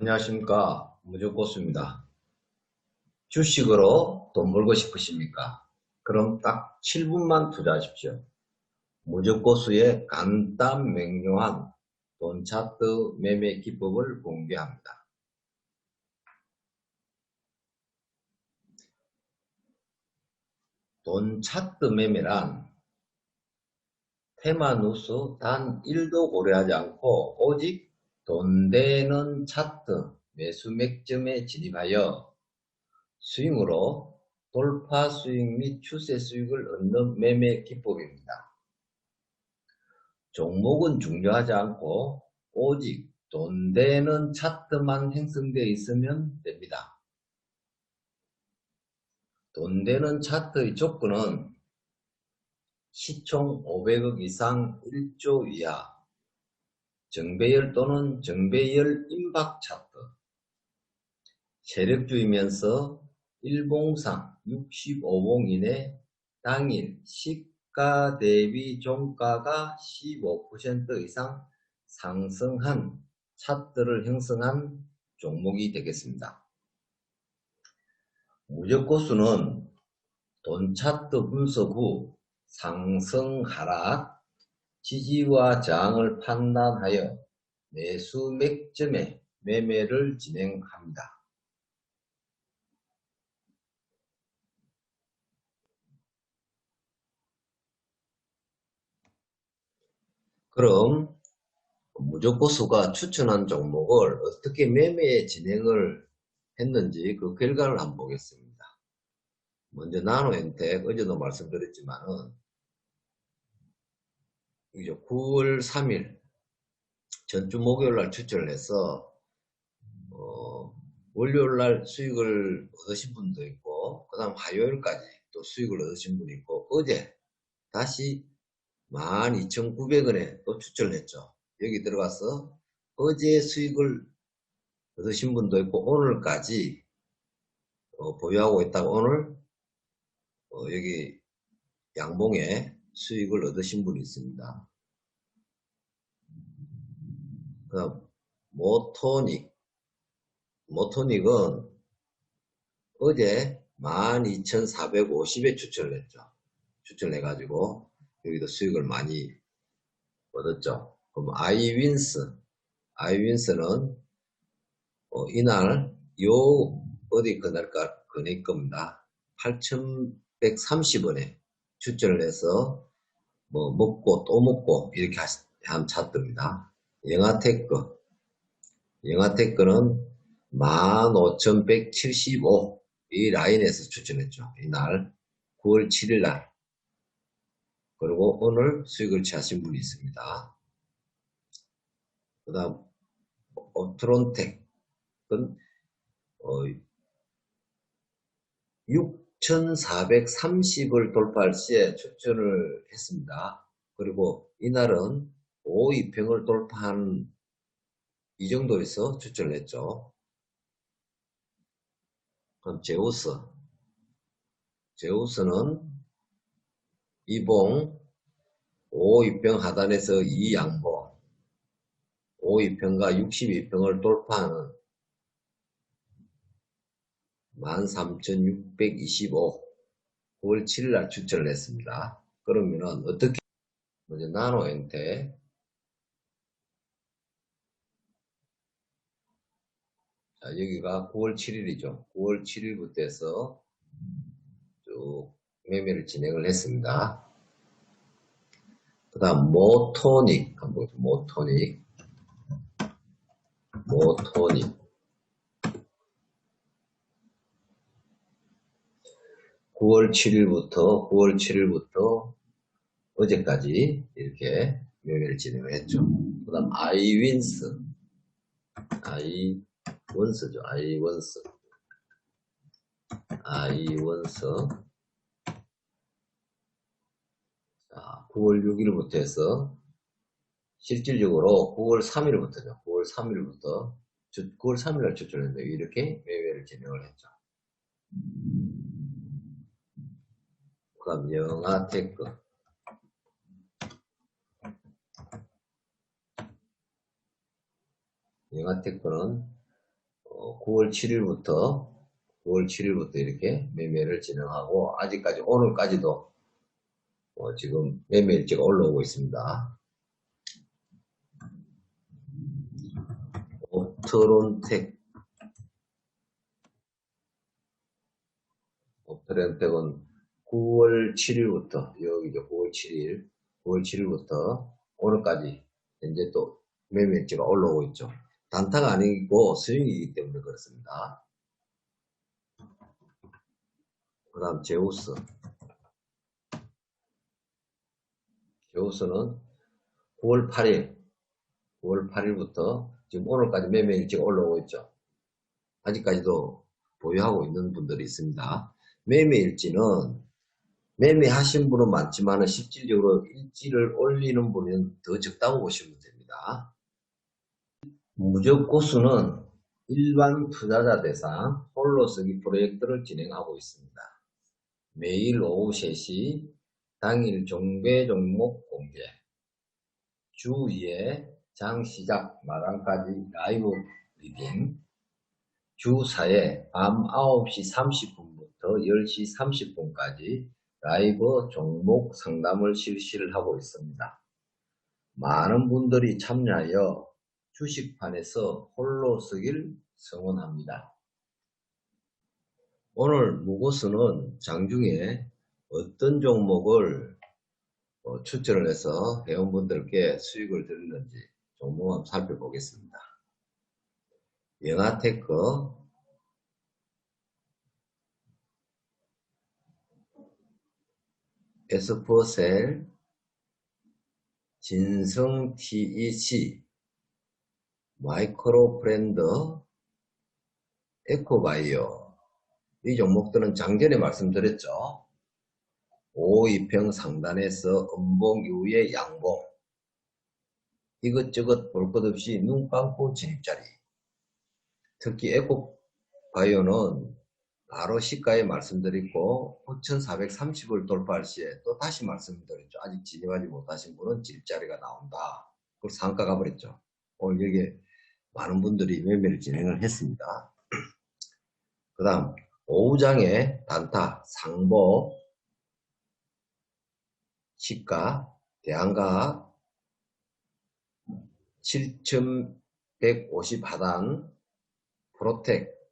안녕하십니까 무조고수입니다. 주식으로 돈 벌고 싶으십니까? 그럼 딱 7분만 투자하십시오. 무조고수의 간단 명료한 돈 차트 매매 기법을 공개합니다. 돈 차트 매매란 테마 누스 단 1도 고려하지 않고 오직 돈 되는 차트 매수 맥점에 진입하여 스윙으로 돌파 수익 및 추세 수익을 얻는 매매 기법입니다. 종목은 중요하지 않고 오직 돈 되는 차트만 형성되어 있으면 됩니다. 돈 되는 차트의 조건은 시총 500억 이상 1조 이하 정배열 또는 정배열 임박 차트 세력주이면서 일봉상 65봉 이내 당일 시가 대비 종가가 15% 이상 상승한 차트를 형성한 종목이 되겠습니다. 무적고수는 돈 차트 분석 후 상승 하락 지지와 저항을 판단하여 매수 맥점에 매매를 진행합니다. 그럼 무조고수가 추천한 종목을 어떻게 매매 진행을 했는지 그 결과를 한번 보겠습니다. 먼저 나노엔텍 어제도 말씀드렸지만은 9월 3일 전주 목요일 날 추천을 해서 어, 월요일 날 수익을 얻으신 분도 있고 그 다음 화요일까지 또 수익을 얻으신 분이 있고 어제 다시 12,900원에 또 추천을 했죠. 여기 들어가서 어제 수익을 얻으신 분도 있고 오늘까지 어, 보유하고 있다가 오늘 어, 여기 양봉에 수익을 얻으신 분이 있습니다. 그다음 모토닉 모토닉은 어제 12,450에 추천을 했죠. 추천을 해가지고 여기도 수익을 많이 얻었죠. 그럼 아이윈스 아이윈스는 어, 이날 요 어디 그날까 그낼 겁니다. 8,130원에 추천을 해서 뭐 먹고 또 먹고 이렇게 한 차트입니다. 영화테크 영화테크는 15,175 이 라인에서 추천했죠. 이날 9월 7일 날 그리고 오늘 수익을 취하신 분이 있습니다. 그 다음 오트론텍은 어, 6 1430을 돌파할 시에 추천을 했습니다. 그리고 이날은 5위평을 돌파한 이 정도에서 추천을 했죠. 그럼 제우스. 제우스는 이봉 5위평 하단에서 2양보 5위평과 62평을 돌파하는 13,625 9월 7일날 추천을 했습니다. 그러면은 어떻게 먼저 나노엔테 자 여기가 9월 7일이죠. 9월 7일부터 해서 쭉 매매를 진행을 했습니다. 그 다음 모토닉 한번 모토닉 모토닉 9월 7일부터 9월 7일부터 어제까지 이렇게 매매를 진행을 했죠. 그 다음 아이윈스 아이원스죠. 아이원스 아이원스 자, 9월 6일부터 해서 실질적으로 9월 3일부터죠. 9월 3일부터 9월 3일날 추천했는데 이렇게 매매를 진행을 했죠. 그럼 영아테크 영아테크는 9월 7일부터 9월 7일부터 이렇게 매매를 진행하고 아직까지 오늘까지도 어, 지금 매매 일지가 올라오고 있습니다. 옵트론텍 옵트론텍은 9월 7일부터 여기죠 9월 7일 9월 7일부터 오늘까지 현재 또 매매 일지가 올라오고 있죠. 단타가 아니고 스윙이기 때문에 그렇습니다. 그 다음 제우스 제우스는 9월 8일 9월 8일부터 지금 오늘까지 매매 일지가 올라오고 있죠. 아직까지도 보유하고 있는 분들이 있습니다. 매매 일지는 매매하신 분은 많지만 실질적으로 일지를 올리는 분은 더 적다고 보시면 됩니다. 무적 고수는 일반 투자자 대상 홀로 쓰기 프로젝트를 진행하고 있습니다. 매일 오후 3시 당일 종배 종목 공개 주 2회 장 시작 마감까지 라이브 리딩 주 4회 밤 9시 30분부터 10시 30분까지 라이브 종목 상담을 실시를 하고 있습니다. 많은 분들이 참여하여 주식판에서 홀로 쓰길 성원합니다. 오늘 무고수는 장중에 어떤 종목을 어, 추천을 해서 회원분들께 수익을 드리는지 종목 한번 살펴보겠습니다. 영아테크 에스포셀 진성 TEC 마이크로 브랜드 에코바이오 이 종목들은 장전에 말씀드렸죠. 5이평 상단에서 음봉 이후에 양봉. 이것저것 볼 것 없이 눈 감고 진입자리. 특히 에코바이오는 바로 시가에 말씀드리고 9,430을 돌파할 시에 또 다시 말씀드렸죠. 아직 진입하지 못하신 분은 진입자리가 나온다. 그걸 상가 가 버렸죠. 오늘 여기에 많은 분들이 매매를 진행을 했습니다. 그 다음 오후장에 단타, 상보, 시가, 대한가 7,150 하단, 프로텍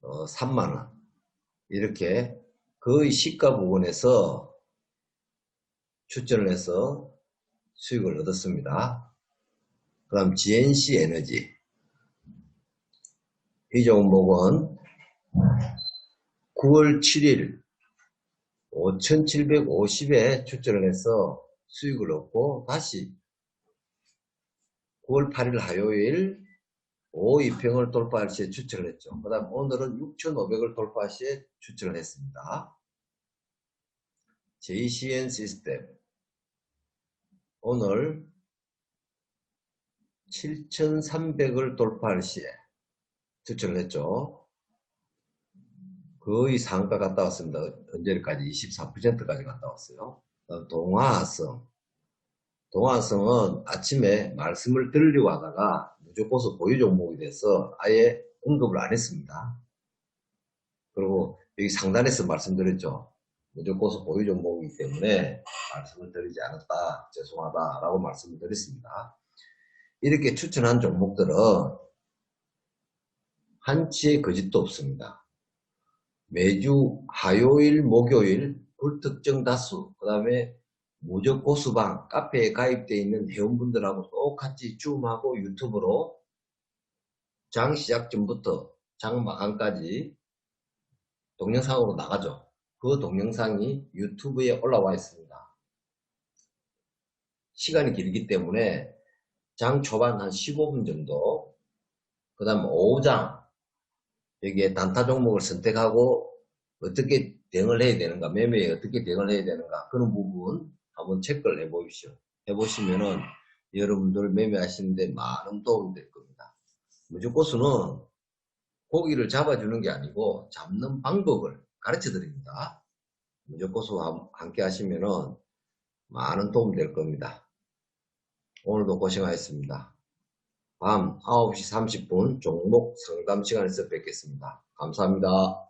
어, 3만 원. 이렇게 거의 시가 부분에서 추천을 해서 수익을 얻었습니다. 그 다음 GNC 에너지. 이 종목은 9월 7일 5,750에 추천을 해서 수익을 얻고 다시 9월 8일 화요일 5 2평을 돌파할 시에 추천을 했죠. 그 다음 오늘은 6,500을 돌파할 시에 추천을 했습니다. JCN 시스템 오늘 7,300을 돌파할 시에 추천을 했죠. 거의 상가 갔다 왔습니다. 언제까지 24%까지 갔다 왔어요. 동화성. 동화성은 아침에 말씀을 들으려고 하다가 무조건 보유 종목이 돼서 아예 언급을 안 했습니다. 그리고 여기 상단에서 말씀드렸죠. 무조건 보유 종목이기 때문에 말씀을 드리지 않았다. 죄송하다. 라고 말씀을 드렸습니다. 이렇게 추천한 종목들은 한치의 거짓도 없습니다. 매주 화요일, 목요일 불특정 다수, 그 다음에 무적 고수방 카페에 가입되어 있는 회원분들하고 똑같이 줌하고 유튜브로 장 시작 전부터 장 마감까지 동영상으로 나가죠. 그 동영상이 유튜브에 올라와 있습니다. 시간이 길기 때문에 장 초반 한 15분 정도 그 다음 오후장 여기에 단타 종목을 선택하고 어떻게 대응을 해야 되는가 매매에 어떻게 대응을 해야 되는가 그런 부분 한번 체크를 해 보십시오 해보시면은 여러분들 매매하시는데 많은 도움이 될 겁니다 무조건수는 고기를 잡아주는 게 아니고 잡는 방법을 가르쳐 드립니다 무조건수 함께 하시면은 많은 도움 될 겁니다 오늘도 고생하셨습니다. 밤 9시 30분 종목 상담 시간에서 뵙겠습니다. 감사합니다.